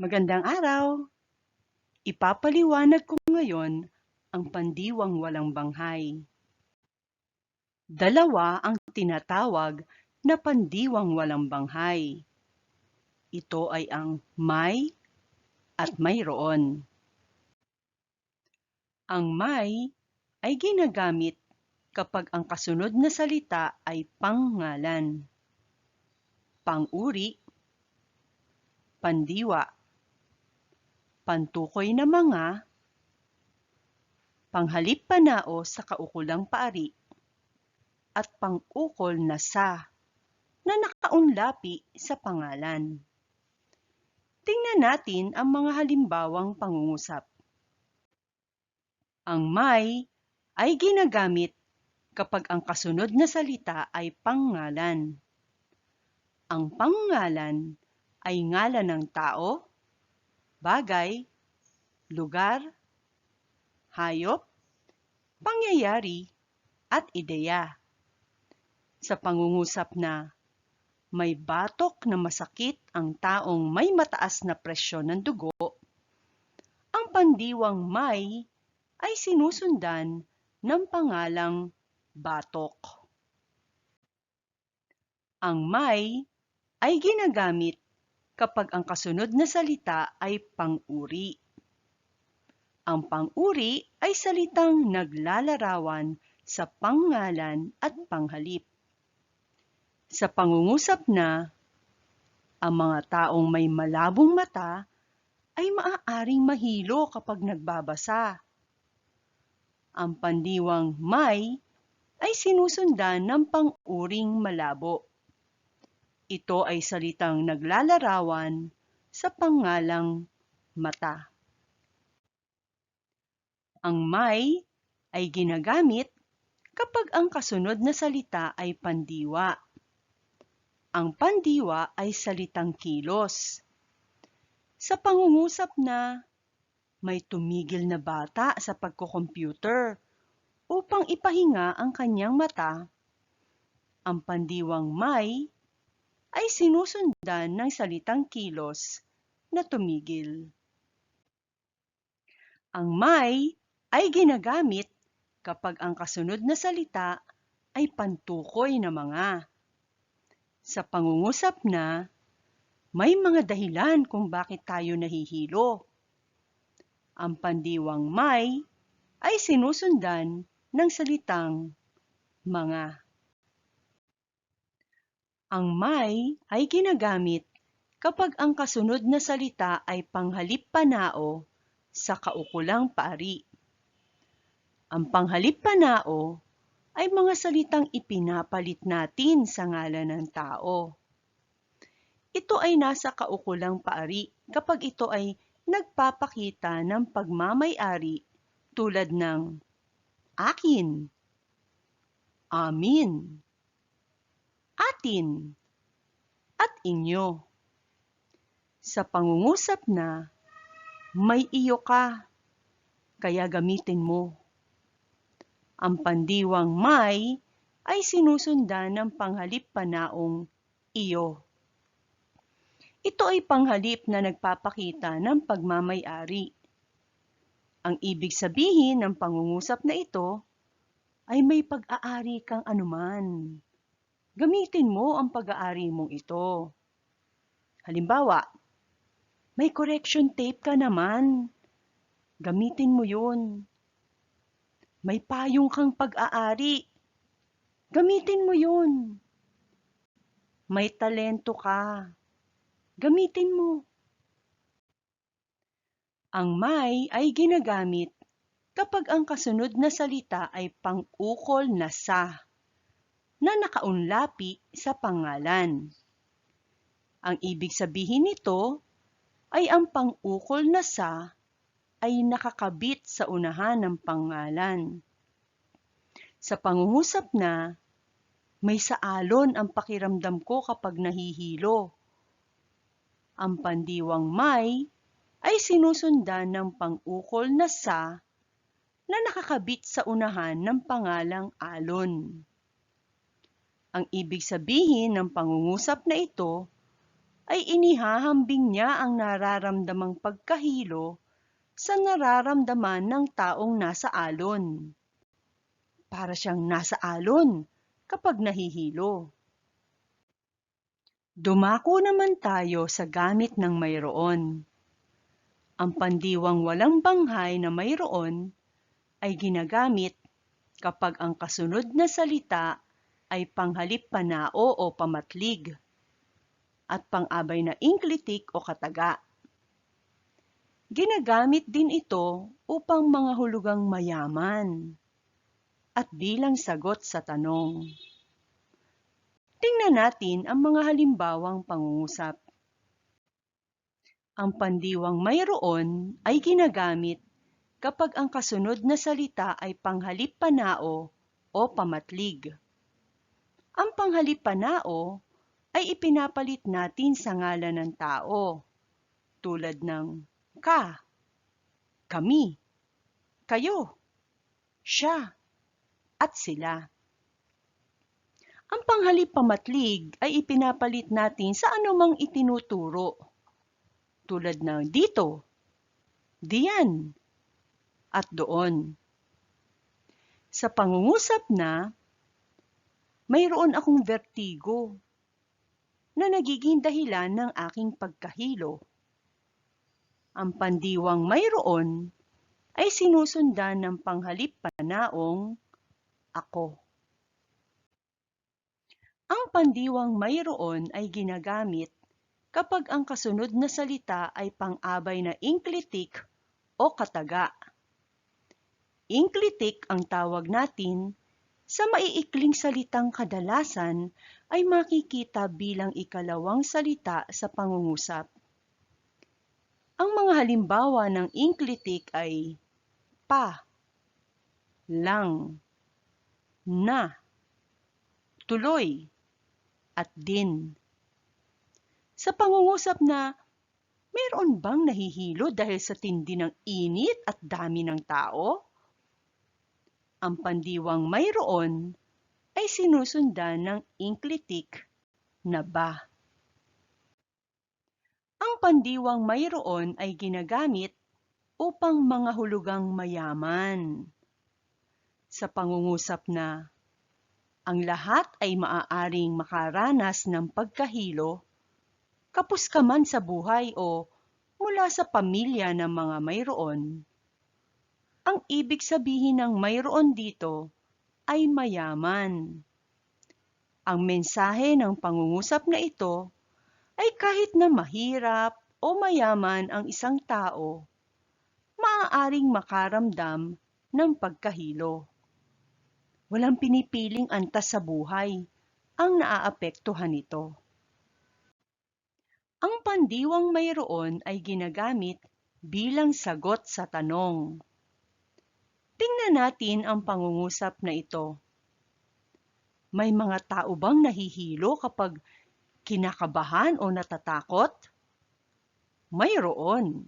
Magandang araw! Ipapaliwanag ko ngayon ang pandiwang walang banghay. Dalawa ang tinatawag na pandiwang walang banghay. Ito ay ang may at mayroon. Ang may ay ginagamit kapag ang kasunod na salita ay pangngalan, panguri, pandiwa, pantukoy na mga, panghalip panao sa kaukulang paari, at pangukol na sa na nakaunlapi sa pangalan. Tingnan natin ang mga halimbawang pangungusap. Ang may ay ginagamit kapag ang kasunod na salita ay pangalan. Ang pangalan ay ngalan ng tao, bagay, lugar, hayop, pangyayari, at ideya. Sa pangungusap na may batok na masakit ang taong may mataas na presyon ng dugo, ang pandiwang may ay sinusundan ng pangalang batok. Ang may ay ginagamit kapag ang kasunod na salita ay panguri. Ang panguri ay salitang naglalarawan sa pangalan at panghalip. Sa pangungusap na, ang mga taong may malabong mata ay maaaring mahilo kapag nagbabasa. Ang pandiwang may ay sinusundan ng panguring malabo. Ito ay salitang naglalarawan sa pangalang mata. Ang may ay ginagamit kapag ang kasunod na salita ay pandiwa. Ang pandiwa ay salitang kilos. Sa pangungusap na may tumigil na bata sa pagkukomputer upang ipahinga ang kanyang mata, ang pandiwang may ay sinusundan ng salitang kilos na tumigil. Ang may ay ginagamit kapag ang kasunod na salita ay pantukoy na mga. Sa pangungusap na, may mga dahilan kung bakit tayo nahihilo. Ang pandiwang may ay sinusundan ng salitang mga. Ang may ay ginagamit kapag ang kasunod na salita ay panghalip panao sa kaukulang paari. Ang panghalip panao ay mga salitang ipinapalit natin sa ngalan ng tao. Ito ay nasa kaukulang paari kapag ito ay nagpapakita ng pagmamay-ari tulad ng akin, amin, atin, at inyo. Sa pangungusap na, may iyo ka, kaya gamitin mo. Ang pandiwang may ay sinusundan ng panghalip panaong iyo. Ito ay panghalip na nagpapakita ng pagmamay-ari. Ang ibig sabihin ng pangungusap na ito ay may pag-aari kang anuman. Gamitin mo ang pag-aari mong ito. Halimbawa, may correction tape ka naman. Gamitin mo yun. May payong kang pag-aari. Gamitin mo yun. May talento ka. Gamitin mo. Ang may ay ginagamit kapag ang kasunod na salita ay pang-ukol na sa na nakaunlapi sa pangalan. Ang ibig sabihin nito ay ang pang-ukol na sa ay nakakabit sa unahan ng pangalan. Sa pangungusap na, may saalon ang pakiramdam ko kapag nahihilo. Ang pandiwang may ay sinusundan ng pang-ukol na sa na nakakabit sa unahan ng pangalang alon. Ang ibig sabihin ng pangungusap na ito ay inihahambing niya ang nararamdamang pagkahilo sa nararamdaman ng taong nasa alon. Para siyang nasa alon kapag nahihilo. Dumako naman tayo sa gamit ng mayroon. Ang pandiwang walang banghay na mayroon ay ginagamit kapag ang kasunod na salita ay panghalip panao o pamatlig at pang-abay na inklitik o kataga. Ginagamit din ito upang mga hulugang mayaman at bilang sagot sa tanong. Tingnan natin ang mga halimbawang pangungusap. Ang pandiwang mayroon ay ginagamit kapag ang kasunod na salita ay panghalip panao o pamatlig. Ang panghalip panao ay ipinapalit natin sa ngalan ng tao, tulad ng ka, kami, kayo, siya, at sila. Ang panghalip pamatlig ay ipinapalit natin sa anumang itinuturo, tulad ng dito, diyan, at doon. Sa pangungusap na, mayroon akong vertigo na nagiging dahilan ng aking pagkahilo. Ang pandiwang mayroon ay sinusundan ng panghalip panaong ako. Ang pandiwang mayroon ay ginagamit kapag ang kasunod na salita ay pang-abay na inklitik o kataga. Inklitik ang tawag natin sa maiikling salitang kadalasan ay makikita bilang ikalawang salita sa pangungusap. Ang mga halimbawa ng inklitik ay pa, lang, na, tuloy, at din. Sa pangungusap na mayroon bang nahihilo dahil sa tindi ng init at dami ng tao? Ang pandiwang mayroon ay sinusundan ng inklitik na ba. Ang pandiwang mayroon ay ginagamit upang mga hulugang mayaman. Sa pangungusap na ang lahat ay maaaring makaranas ng pagkahilo, kapos ka man sa buhay o mula sa pamilya ng mga mayroon. Ang ibig sabihin ng mayroon dito ay mayaman. Ang mensahe ng pangungusap na ito ay kahit na mahirap o mayaman ang isang tao, maaaring makaramdam ng pagkahilo. Walang pinipiling antas sa buhay ang naaapektuhan nito. Ang pandiwang mayroon ay ginagamit bilang sagot sa tanong. Tingnan natin ang pangungusap na ito. May mga tao bang nahihilo kapag kinakabahan o natatakot? Mayroon.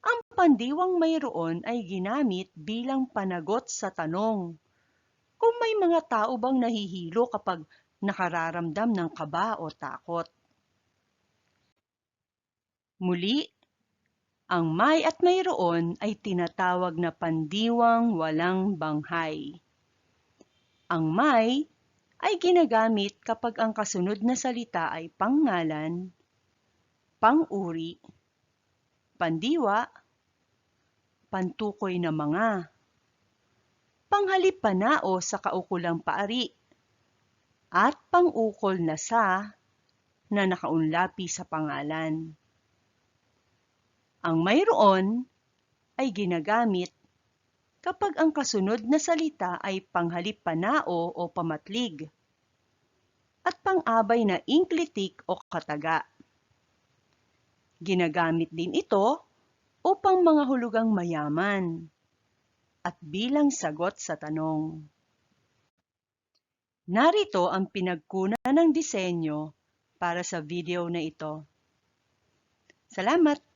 Ang pandiwang mayroon ay ginamit bilang panagot sa tanong. Kung may mga tao bang nahihilo kapag nakararamdam ng kaba o takot. Muli, ang may at mayroon ay tinatawag na pandiwang walang banghay. Ang may ay ginagamit kapag ang kasunod na salita ay pangalan, panguri, pandiwa, pantukoy na mga, panghalip panao sa kaukulang paari, at pangukol na sa na nakaunlapi sa pangalan. Ang mayroon ay ginagamit kapag ang kasunod na salita ay panghalip panao o pamatlig at pang-abay na inklitik o kataga. Ginagamit din ito upang mga hulugang mayaman at bilang sagot sa tanong. Narito ang pinagkunan ng disenyo para sa video na ito. Salamat!